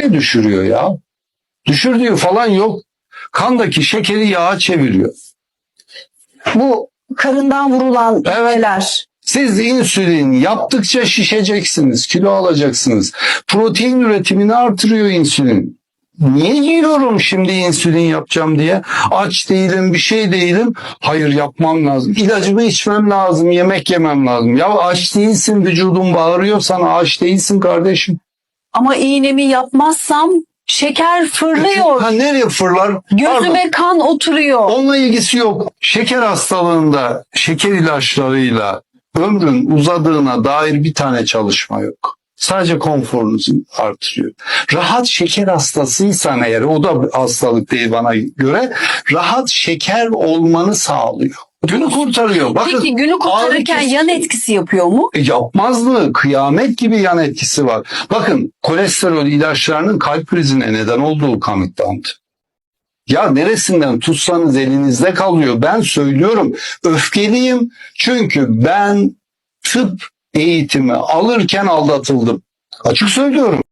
Böyle düşürüyor ya. Düşürdüğü falan yok. Kandaki şekeri yağa çeviriyor. Bu karından vurulan Evet. Siz insülin yaptıkça şişeceksiniz, kilo alacaksınız. Protein üretimini artırıyor insülin. Niye yiyorum şimdi insülin yapacağım diye? Aç değilim, bir şey değilim. Hayır yapmam lazım. İlacımı içmem lazım, yemek yemem lazım. Ya aç değilsin, vücudun bağırıyor sana aç değilsin kardeşim. Ama iğnemi yapmazsam şeker fırlıyor. Ha nereye fırlar? Pardon. Gözüme kan oturuyor. Onunla ilgisi yok. Şeker hastalığında şeker ilaçlarıyla ömrün uzadığına dair bir tane çalışma yok. Sadece konforunuzu artırıyor. Rahat şeker hastasıysan eğer o da hastalık değil bana göre rahat şeker olmanı sağlıyor. Günü kurtarıyor. Bakın, Peki günü kurtarırken ağrı yan etkisi yapıyor mu? e, yapmaz mı? Kıyamet gibi yan etkisi var. Bakın kolesterol ilaçlarının kalp krizine neden olduğu kanıtlandı. Ya neresinden tutsanız elinizde kalıyor. Ben söylüyorum öfkeliyim çünkü ben tıp eğitimi alırken aldatıldım. Açık söylüyorum.